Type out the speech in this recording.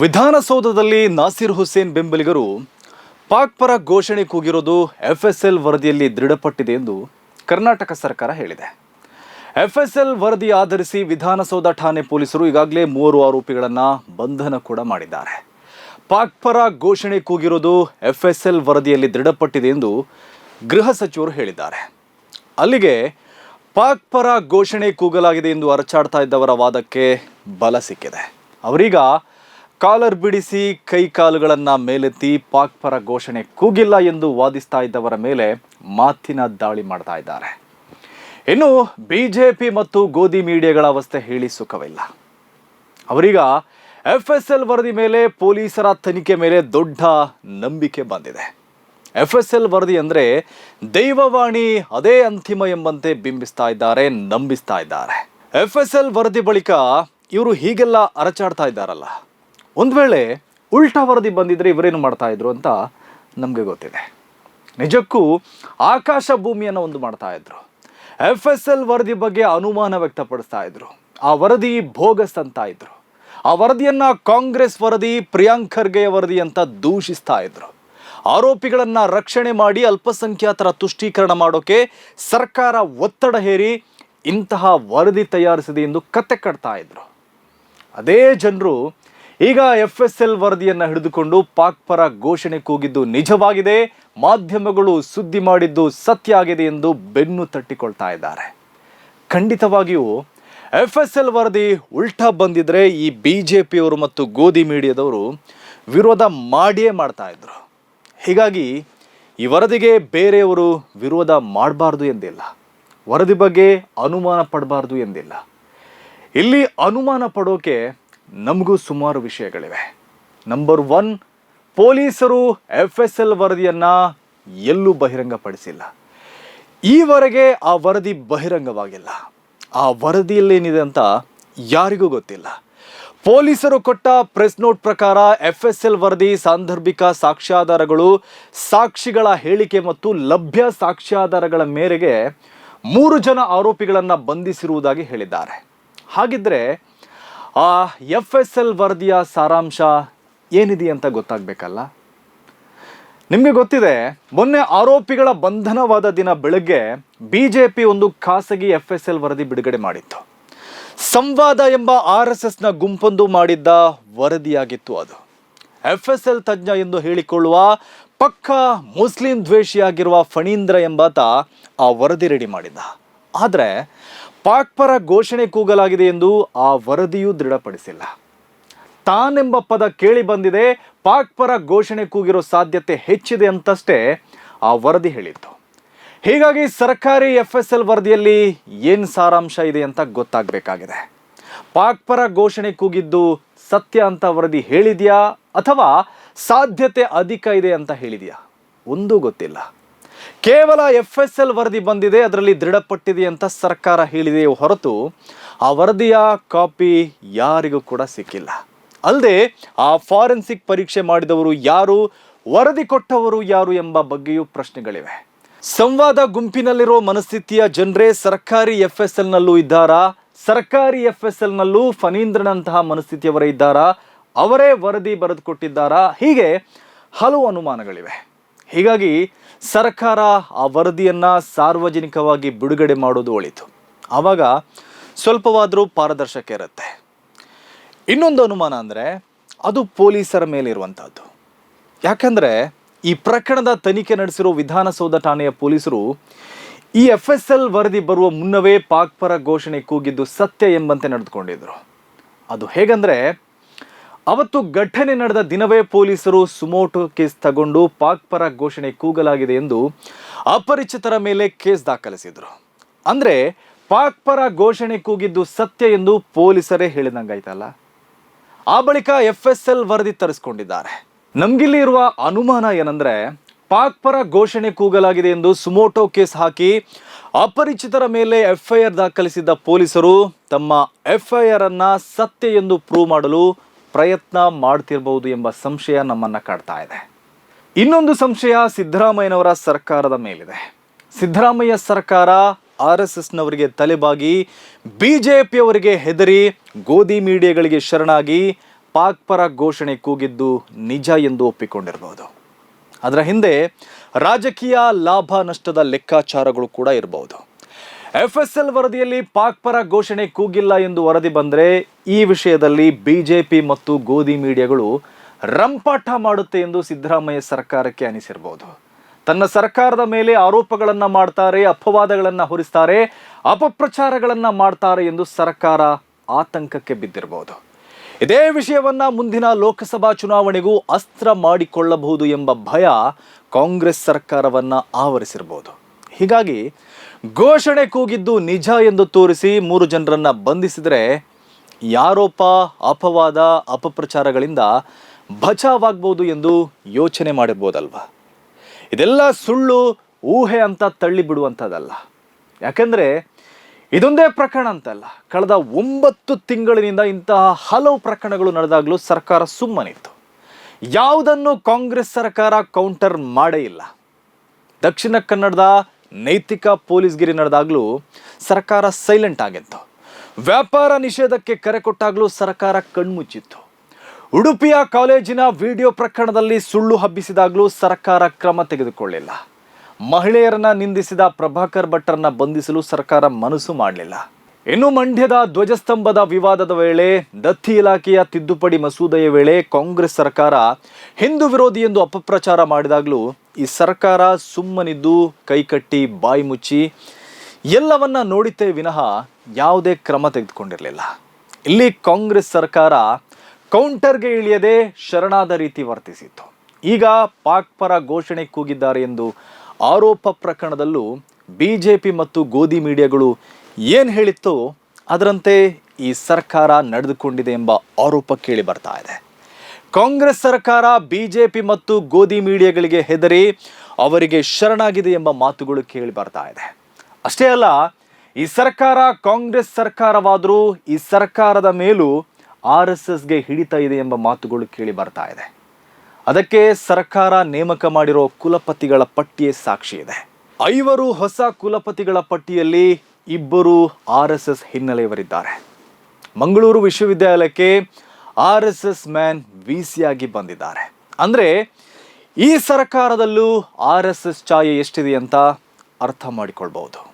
ವಿಧಾನಸೌಧದಲ್ಲಿ ನಾಸಿರ್ ಹುಸೇನ್ ಬೆಂಬಲಿಗರು ಪಾಕ್ ಪರ ಘೋಷಣೆ ಕೂಗಿರೋದು ಎಫ್ಎಸ್ಎಲ್ ವರದಿಯಲ್ಲಿ ದೃಢಪಟ್ಟಿದೆ ಎಂದು ಕರ್ನಾಟಕ ಸರ್ಕಾರ ಹೇಳಿದೆ. ಎಫ್ಎಸ್ಎಲ್ ವರದಿ ಆಧರಿಸಿ ವಿಧಾನಸೌಧ ಠಾಣೆ ಪೊಲೀಸರು ಈಗಾಗಲೇ ಮೂವರು ಆರೋಪಿಗಳನ್ನು ಬಂಧನ ಕೂಡ ಮಾಡಿದ್ದಾರೆ. ಪಾಕ್ ಪರ ಘೋಷಣೆ ಕೂಗಿರೋದು ಎಫ್ಎಸ್ಎಲ್ ವರದಿಯಲ್ಲಿ ದೃಢಪಟ್ಟಿದೆ ಎಂದು ಗೃಹ ಸಚಿವರು ಹೇಳಿದ್ದಾರೆ. ಅಲ್ಲಿಗೆ ಪಾಕ್ ಪರ ಘೋಷಣೆ ಕೂಗಲಾಗಿದೆ ಎಂದು ಅರಚಾಡ್ತಾ ಇದ್ದವರ ವಾದಕ್ಕೆ ಬಲ ಸಿಕ್ಕಿದೆ. ಅವರೀಗ ಕಾಲರ್ ಬಿಡಿಸಿ ಕೈ ಕಾಲುಗಳನ್ನು ಮೇಲೆತ್ತಿ ಪಾಕ್ ಪರ ಘೋಷಣೆ ಕೂಗಿಲ್ಲ ಎಂದು ವಾದಿಸ್ತಾ ಇದ್ದವರ ಮೇಲೆ ಮಾತಿನ ದಾಳಿ ಮಾಡ್ತಾ ಇದ್ದಾರೆ. ಇನ್ನು ಬಿಜೆಪಿ ಮತ್ತು ಗೋಧಿ ಮೀಡಿಯಾಗಳ ಅವಸ್ಥೆ ಹೇಳಿ ಸುಖವಿಲ್ಲ. ಅವರೀಗ ಎಫ್ ಎಸ್ ಎಲ್ ವರದಿ ಮೇಲೆ ಪೊಲೀಸರ ತನಿಖೆ ಮೇಲೆ ದೊಡ್ಡ ನಂಬಿಕೆ ಬಂದಿದೆ. ಎಫ್ ಎಸ್ ಎಲ್ ವರದಿ ಅಂದರೆ ದೈವವಾಣಿ ಅದೇ ಅಂತಿಮ ಎಂಬಂತೆ ಬಿಂಬಿಸ್ತಾ ಇದ್ದಾರೆ, ನಂಬಿಸ್ತಾ ಇದ್ದಾರೆ. ಎಫ್ ಎಸ್ ಎಲ್ ವರದಿ ಬಳಿಕ ಇವರು ಹೀಗೆಲ್ಲ ಅರಚಾಡ್ತಾ ಇದ್ದಾರಲ್ಲ. ಒಂದು ವೇಳೆ ಉಲ್ಟಾ ವರದಿ ಬಂದಿದ್ರೆ ಇವರೇನು ಮಾಡ್ತಾ ಇದ್ರು ಅಂತ ನಮಗೆ ಗೊತ್ತಿದೆ. ನಿಜಕ್ಕೂ ಆಕಾಶ ಭೂಮಿಯನ್ನು ಒಂದು ಮಾಡ್ತಾ ಇದ್ರು. ಎಫ್ ಎಸ್ ಎಲ್ ವರದಿ ಬಗ್ಗೆ ಅನುಮಾನ ವ್ಯಕ್ತಪಡಿಸ್ತಾ ಇದ್ರು. ಆ ವರದಿ ಭೋಗಸ್ ಅಂತ ಇದ್ರು. ಆ ವರದಿಯನ್ನು ಕಾಂಗ್ರೆಸ್ ವರದಿ, ಪ್ರಿಯಾಂಕ್ ಖರ್ಗೆಯ ವರದಿ ಅಂತ ದೂಷಿಸ್ತಾ ಇದ್ರು. ಆರೋಪಿಗಳನ್ನ ರಕ್ಷಣೆ ಮಾಡಿ ಅಲ್ಪಸಂಖ್ಯಾತರ ತುಷ್ಟೀಕರಣ ಮಾಡೋಕೆ ಸರ್ಕಾರ ಒತ್ತಡ ಹೇರಿ ಇಂತಹ ವರದಿ ತಯಾರಿಸಿದೆ ಎಂದು ಕತೆ ಕಟ್ತಾ ಇದ್ರು. ಅದೇ ಜನರು ಈಗ ಎಫ್ ಎಸ್ ಎಲ್ ವರದಿಯನ್ನು ಹಿಡಿದುಕೊಂಡು ಪಾಕ್ ಪರ ಘೋಷಣೆ ಕೂಗಿದ್ದು ನಿಜವಾಗಿದೆ. ಮಾಧ್ಯಮಗಳು ಸುದ್ದಿ ಮಾಡಿದ್ದು ಸತ್ಯ ಆಗಿದೆ ಎಂದು ಬೆನ್ನು ತಟ್ಟಿಕೊಳ್ತಾ ಇದ್ದಾರೆ. ಖಂಡಿತವಾಗಿಯೂ ಎಫ್ ಎಸ್ ಎಲ್ ವರದಿ ಉಲ್ಟಾ ಬಂದಿದ್ರೆ ಈ ಬಿ ಜೆ ಪಿಯವರು ಮತ್ತು ಗೋಧಿ ಮೀಡಿಯಾದವರು ವಿರೋಧ ಮಾಡಿಯೇ ಮಾಡ್ತಾ ಇದ್ರು. ಹೀಗಾಗಿ ಈ ವರದಿಗೆ ಬೇರೆಯವರು ವಿರೋಧ ಮಾಡಬಾರ್ದು ಎಂದಿಲ್ಲ. ವರದಿ ಬಗ್ಗೆ ಅನುಮಾನ ಪಡಬಾರ್ದು ಎಂದಿಲ್ಲ. ಇಲ್ಲಿ ಅನುಮಾನ ಪಡೋಕೆ ನಮಗೂ ಸುಮಾರು ವಿಷಯಗಳಿವೆ. ನಂಬರ್ ಒನ್ ಪೊಲೀಸರು ಎಫ್ ಎಸ್ ಎಲ್ ವರದಿಯನ್ನು ಎಲ್ಲೂ ಬಹಿರಂಗಪಡಿಸಿಲ್ಲ. ಈವರೆಗೆ ಆ ವರದಿ ಬಹಿರಂಗವಾಗಿಲ್ಲ. ಆ ವರದಿಯಲ್ಲಿ ಏನಿದೆ ಅಂತ ಯಾರಿಗೂ ಗೊತ್ತಿಲ್ಲ. ಪೊಲೀಸರು ಕೊಟ್ಟ ಪ್ರೆಸ್ ನೋಟ್ ಪ್ರಕಾರ ಎಫ್ ಎಸ್ ಎಲ್ ವರದಿ ಸಾಂದರ್ಭಿಕ ಸಾಕ್ಷ್ಯಾಧಾರಗಳು, ಸಾಕ್ಷಿಗಳ ಹೇಳಿಕೆ ಮತ್ತು ಲಭ್ಯ ಸಾಕ್ಷ್ಯಾಧಾರಗಳ ಮೇರೆಗೆ ಮೂರು ಜನ ಆರೋಪಿಗಳನ್ನು ಬಂಧಿಸಿರುವುದಾಗಿ ಹೇಳಿದ್ದಾರೆ. ಹಾಗಿದ್ರೆ ಆ ಎಫ್ ಎಸ್ ಎಲ್ ವರದಿಯ ಸಾರಾಂಶ ಏನಿದೆ ಅಂತ ಗೊತ್ತಾಗಬೇಕಲ್ಲ? ನಿಮಗೆ ಗೊತ್ತಿದೆ, ಮೊನ್ನೆ ಆರೋಪಿಗಳ ಬಂಧನವಾದ ದಿನ ಬೆಳಗ್ಗೆ ಬಿಜೆಪಿ ಒಂದು ಖಾಸಗಿ ಎಫ್ ಎಸ್ ಎಲ್ ವರದಿ ಬಿಡುಗಡೆ ಮಾಡಿತ್ತು. ಸಂವಾದ ಎಂಬ ಆರ್ ಎಸ್ ಎಸ್ನ ಗುಂಪೊಂದು ಮಾಡಿದ್ದ ವರದಿಯಾಗಿತ್ತು ಅದು. ಎಫ್ ಎಸ್ ಎಲ್ ತಜ್ಞ ಎಂದು ಹೇಳಿಕೊಳ್ಳುವ ಪಕ್ಕ ಮುಸ್ಲಿಂ ದ್ವೇಷಿಯಾಗಿರುವ ಫಣೀಂದ್ರ ಎಂಬಾತ ಆ ವರದಿ ರೆಡಿ ಮಾಡಿದ್ದ. ಆದರೆ ಪಾಕ್ ಪರ ಘೋಷಣೆ ಕೂಗಲಾಗಿದೆ ಎಂದು ಆ ವರದಿಯೂ ದೃಢಪಡಿಸಿಲ್ಲ. ತಾನೆಂಬ ಪದ ಕೇಳಿ ಬಂದಿದೆ, ಪಾಕ್ ಪರ ಘೋಷಣೆ ಕೂಗಿರೋ ಸಾಧ್ಯತೆ ಹೆಚ್ಚಿದೆ ಅಂತಷ್ಟೇ ಆ ವರದಿ ಹೇಳಿತ್ತು. ಹೀಗಾಗಿ ಸರ್ಕಾರಿ ಎಫ್ ಎಸ್ ಎಲ್ ವರದಿಯಲ್ಲಿ ಏನು ಸಾರಾಂಶ ಇದೆ ಅಂತ ಗೊತ್ತಾಗಬೇಕಾಗಿದೆ. ಪಾಕ್ ಪರ ಘೋಷಣೆ ಕೂಗಿದ್ದು ಸತ್ಯ ಅಂತ ವರದಿ ಹೇಳಿದೆಯಾ ಅಥವಾ ಸಾಧ್ಯತೆ ಅಧಿಕ ಇದೆ ಅಂತ ಹೇಳಿದೆಯಾ? ಒಂದೂ ಗೊತ್ತಿಲ್ಲ. ಕೇವಲ ಎಫ್ ಎಸ್ ಎಲ್ ವರದಿ ಬಂದಿದೆ, ಅದರಲ್ಲಿ ದೃಢಪಟ್ಟಿದೆ ಅಂತ ಸರ್ಕಾರ ಹೇಳಿದೆ ಹೊರತು ಆ ವರದಿಯ ಕಾಪಿ ಯಾರಿಗೂ ಕೂಡ ಸಿಕ್ಕಿಲ್ಲ. ಅಲ್ಲದೆ ಆ ಫಾರೆನ್ಸಿಕ್ ಪರೀಕ್ಷೆ ಮಾಡಿದವರು ಯಾರು, ವರದಿ ಕೊಟ್ಟವರು ಯಾರು ಎಂಬ ಬಗ್ಗೆಯೂ ಪ್ರಶ್ನೆಗಳಿವೆ. ಸಂವಾದ ಗುಂಪಿನಲ್ಲಿರೋ ಮನಸ್ಥಿತಿಯ ಜನರೇ ಸರ್ಕಾರಿ ಎಫ್ ಎಸ್ ಎಲ್ನಲ್ಲೂ ಇದ್ದಾರಾ? ಸರ್ಕಾರಿ ಎಫ್ ಎಸ್ ಎಲ್ನಲ್ಲೂ ಫನೀಂದ್ರನಂತಹ ಮನಸ್ಥಿತಿಯವರೇ ಇದ್ದಾರಾ? ಅವರೇ ವರದಿ ಬರೆದುಕೊಟ್ಟಿದ್ದಾರಾ? ಹೀಗೆ ಹಲವು ಅನುಮಾನಗಳಿವೆ. ಹೀಗಾಗಿ ಸರ್ಕಾರ ಆ ವರದಿಯನ್ನು ಸಾರ್ವಜನಿಕವಾಗಿ ಬಿಡುಗಡೆ ಮಾಡೋದು ಒಳಿತು. ಆವಾಗ ಸ್ವಲ್ಪವಾದರೂ ಪಾರದರ್ಶಕ ಇರುತ್ತೆ. ಇನ್ನೊಂದು ಅನುಮಾನ ಅಂದರೆ ಅದು ಪೊಲೀಸರ ಮೇಲೆ ಇರುವಂಥದ್ದು ಯಾಕಂದರೆ ಈ ಪ್ರಕರಣದ ತನಿಖೆ ನಡೆಸಿರೋ ವಿಧಾನಸೌಧ ಠಾಣೆಯ ಪೊಲೀಸರು ಈ ಎಫ್ ಎಸ್ ಎಲ್ ವರದಿ ಬರುವ ಮುನ್ನವೇ ಪಾಕ್ ಪರ ಘೋಷಣೆ ಕೂಗಿದ್ದು ಸತ್ಯ ಎಂಬಂತೆ ನಡೆದುಕೊಂಡಿದ್ರು. ಅದು ಹೇಗಂದ್ರೆ ಅವತ್ತು ಘಟನೆ ನಡೆದ ದಿನವೇ ಪೊಲೀಸರು ಸುಮೋಟೋ ಕೇಸ್ ತಗೊಂಡು ಪಾಕ್ ಪರ ಘೋಷಣೆ ಕೂಗಲಾಗಿದೆ ಎಂದು ಅಪರಿಚಿತರ ಮೇಲೆ ಕೇಸ್ ದಾಖಲಿಸಿದ್ರು. ಅಂದ್ರೆ ಪಾಕ್ ಪರ ಘೋಷಣೆ ಕೂಗಿದ್ದು ಸತ್ಯ ಎಂದು ಪೊಲೀಸರೇ ಹೇಳಿದಂಗಾಯ್ತಲ್ಲ? ಆ ಬಳಿಕ ಎಫ್ ಎಸ್ ಎಲ್ ವರದಿ ತರಿಸ್ಕೊಂಡಿದ್ದಾರೆ. ನಮ್ಗಿಲ್ಲಿ ಇರುವ ಅನುಮಾನ ಏನಂದ್ರೆ ಪಾಕ್ ಪರ ಘೋಷಣೆ ಕೂಗಲಾಗಿದೆ ಎಂದು ಸುಮೋಟೋ ಕೇಸ್ ಹಾಕಿ ಅಪರಿಚಿತರ ಮೇಲೆ ಎಫ್ಐಆರ್ ದಾಖಲಿಸಿದ್ದ ಪೊಲೀಸರು ತಮ್ಮ ಎಫ್ಐಆರ್ ಅನ್ನ ಸತ್ಯ ಎಂದು ಪ್ರೂವ್ ಮಾಡಲು ಪ್ರಯತ್ನ ಮಾಡ್ತಿರ್ಬೋದು ಎಂಬ ಸಂಶಯ ನಮ್ಮನ್ನ ಕಾಡ್ತಾ ಇದೆ. ಇನ್ನೊಂದು ಸಂಶಯ ಸಿದ್ದರಾಮಯ್ಯನವರ ಸರ್ಕಾರದ ಮೇಲಿದೆ. ಸಿದ್ದರಾಮಯ್ಯ ಸರ್ಕಾರ ಆರ್ ಎಸ್ ಎಸ್ನವರಿಗೆ ತಲೆಬಾಗಿ ಬಿ ಜೆ ಪಿಯವರಿಗೆ ಹೆದರಿ, ಗೋಧಿ ಮೀಡಿಯಾಗಳಿಗೆ ಶರಣಾಗಿ ಪಾಕ್ ಪರ ಘೋಷಣೆ ಕೂಗಿದ್ದು ನಿಜ ಎಂದು ಒಪ್ಪಿಕೊಂಡಿರಬಹುದು ಅದರ ಹಿಂದೆ ರಾಜಕೀಯ ಲಾಭ ನಷ್ಟದ ಲೆಕ್ಕಾಚಾರಗಳು ಕೂಡ ಇರಬಹುದು ಎಫ್ ಎಸ್ ಎಲ್ ವರದಿಯಲ್ಲಿ ಪಾಕ್ ಪರ ಘೋಷಣೆ ಕೂಗಿಲ್ಲ ಎಂದು ವರದಿ ಬಂದರೆ ಈ ವಿಷಯದಲ್ಲಿ ಬಿಜೆಪಿ ಮತ್ತು ಗೋಧಿ ಮೀಡಿಯಾಗಳು ರಂಪಾಟ ಮಾಡುತ್ತೆ ಎಂದು ಸಿದ್ದರಾಮಯ್ಯ ಸರ್ಕಾರಕ್ಕೆ ಅನಿಸಿರಬಹುದು ತನ್ನ ಸರ್ಕಾರದ ಮೇಲೆ ಆರೋಪಗಳನ್ನು ಮಾಡ್ತಾರೆ, ಅಪವಾದಗಳನ್ನು ಹೊರಿಸ್ತಾರೆ, ಅಪಪ್ರಚಾರಗಳನ್ನು ಮಾಡ್ತಾರೆ ಎಂದು ಸರ್ಕಾರ ಆತಂಕಕ್ಕೆ ಬಿದ್ದಿರಬಹುದು ಇದೇ ವಿಷಯವನ್ನು ಮುಂದಿನ ಲೋಕಸಭಾ ಚುನಾವಣೆಗೂ ಅಸ್ತ್ರ ಮಾಡಿಕೊಳ್ಳಬಹುದು ಎಂಬ ಭಯ ಕಾಂಗ್ರೆಸ್ ಸರ್ಕಾರವನ್ನು ಆವರಿಸಿರಬಹುದು ಹೀಗಾಗಿ ಘೋಷಣೆ ಕೂಗಿದ್ದು ನಿಜ ಎಂದು ತೋರಿಸಿ ಮೂರು ಜನರನ್ನ ಬಂಧಿಸಿದರೆ ಯಾರೋಪ ಅಪವಾದ, ಅಪಪ್ರಚಾರಗಳಿಂದ ಬಚಾವಾಗ್ಬೋದು ಎಂದು ಯೋಚನೆ ಮಾಡಿರ್ಬೋದಲ್ವಾ? ಇದೆಲ್ಲ ಸುಳ್ಳು, ಊಹೆ ಅಂತ ತಳ್ಳಿ ಬಿಡುವಂಥದ್ದಲ್ಲ ಯಾಕೆಂದರೆ ಇದೊಂದೇ ಪ್ರಕರಣ ಅಂತಲ್ಲ. ಕಳೆದ ಒಂಬತ್ತು ತಿಂಗಳಿನಿಂದ ಇಂತಹ ಹಲವು ಪ್ರಕರಣಗಳು ನಡೆದಾಗಲೂ ಸರ್ಕಾರ ಸುಮ್ಮನಿತ್ತು. ಯಾವುದನ್ನು ಕಾಂಗ್ರೆಸ್ ಸರ್ಕಾರ ಕೌಂಟರ್ ಮಾಡೇ ಇಲ್ಲ. ದಕ್ಷಿಣ ಕನ್ನಡದ ನೈತಿಕ ಪೊಲೀಸ್ಗಿರಿ ನಡೆದಾಗಲೂ ಸರ್ಕಾರ ಸೈಲೆಂಟ್ ಆಗಿತ್ತು. ವ್ಯಾಪಾರ ನಿಷೇಧಕ್ಕೆ ಕರೆ ಕೊಟ್ಟಾಗಲೂ ಸರ್ಕಾರ ಕಣ್ಮುಚ್ಚಿತ್ತು. ಉಡುಪಿಯ ಕಾಲೇಜಿನ ವಿಡಿಯೋ ಪ್ರಕರಣದಲ್ಲಿ ಸುಳ್ಳು ಹಬ್ಬಿಸಿದಾಗಲೂ ಸರ್ಕಾರ ಕ್ರಮ ತೆಗೆದುಕೊಳ್ಳಿಲ್ಲ. ಮಹಿಳೆಯರನ್ನ ನಿಂದಿಸಿದ ಪ್ರಭಾಕರ್ ಭಟ್ಟರನ್ನ ಬಂಧಿಸಲು ಸರ್ಕಾರ ಮನಸ್ಸು ಮಾಡಲಿಲ್ಲ. ಇನ್ನು ಮಂಡ್ಯದ ಧ್ವಜಸ್ತಂಭದ ವಿವಾದದ ವೇಳೆ ದತ್ತಿ ಇಲಾಖೆಯ ತಿದ್ದುಪಡಿ ಮಸೂದೆಯ ವೇಳೆ ಕಾಂಗ್ರೆಸ್ ಸರ್ಕಾರ ಹಿಂದೂ ವಿರೋಧಿ ಎಂದು ಅಪಪ್ರಚಾರ ಮಾಡಿದಾಗಲೂ ಈ ಸರ್ಕಾರ ಸುಮ್ಮನಿದ್ದು ಕೈಕಟ್ಟಿ ಬಾಯಿ ಮುಚ್ಚಿ ಎಲ್ಲವನ್ನ ನೋಡಿತೇ ವಿನಃ ಯಾವುದೇ ಕ್ರಮ ತೆಗೆದುಕೊಂಡಿರಲಿಲ್ಲ. ಇಲ್ಲಿ ಕಾಂಗ್ರೆಸ್ ಸರ್ಕಾರ ಕೌಂಟರ್ಗೆ ಇಳಿಯದೆ ಶರಣಾದ ರೀತಿ ವರ್ತಿಸಿತ್ತು. ಈಗ ಪಾಕ್ ಪರ ಘೋಷಣೆ ಕೂಗಿದ್ದಾರೆ ಎಂದು ಆರೋಪ ಪ್ರಕರಣದಲ್ಲೂ ಬಿಜೆಪಿ ಮತ್ತು ಗೋಧಿ ಮೀಡಿಯಾಗಳು ಏನು ಹೇಳಿತ್ತೋ ಅದರಂತೆ ಈ ಸರ್ಕಾರ ನಡೆದುಕೊಂಡಿದೆ ಎಂಬ ಆರೋಪ ಕೇಳಿ ಬರ್ತಾ ಇದೆ. ಕಾಂಗ್ರೆಸ್ ಸರ್ಕಾರ, ಬಿಜೆಪಿ ಮತ್ತು ಗೋಧಿ ಮೀಡಿಯಾಗಳಿಗೆ ಹೆದರಿ ಅವರಿಗೆ ಶರಣಾಗಿದೆ ಎಂಬ ಮಾತುಗಳು ಕೇಳಿ ಬರ್ತಾ ಇದೆ. ಅಷ್ಟೇ ಅಲ್ಲ, ಈ ಸರ್ಕಾರ ಕಾಂಗ್ರೆಸ್ ಸರ್ಕಾರವಾದರೂ ಈ ಸರ್ಕಾರದ ಮೇಲೂ ಆರ್ ಎಸ್ ಎಸ್ಗೆ ಹಿಡಿತಾ ಇದೆ ಎಂಬ ಮಾತುಗಳು ಕೇಳಿ ಬರ್ತಾ ಇದೆ. ಅದಕ್ಕೆ ಸರ್ಕಾರ ನೇಮಕ ಮಾಡಿರೋ ಕುಲಪತಿಗಳ ಪಟ್ಟಿಯೇ ಸಾಕ್ಷಿ ಇದೆ. ಐವರು ಹೊಸ ಕುಲಪತಿಗಳ ಪಟ್ಟಿಯಲ್ಲಿ ಇಬ್ಬರು ಆರ್ ಎಸ್ ಎಸ್ ಹಿನ್ನೆಲೆಯವರಿದ್ದಾರೆ. ಮಂಗಳೂರು ವಿಶ್ವವಿದ್ಯಾಲಯಕ್ಕೆ ಆರ್ ಎಸ್ ಎಸ್ ಮ್ಯಾನ್ ವಿ ಆಗಿ ಬಂದಿದ್ದಾರೆ. ಅಂದರೆ ಈ ಸರ್ಕಾರದಲ್ಲೂ ಆರ್ ಎಸ್ ಎಸ್ ಛಾಯೆ ಎಷ್ಟಿದೆ ಅಂತ ಅರ್ಥ ಮಾಡಿಕೊಳ್ಬಹುದು.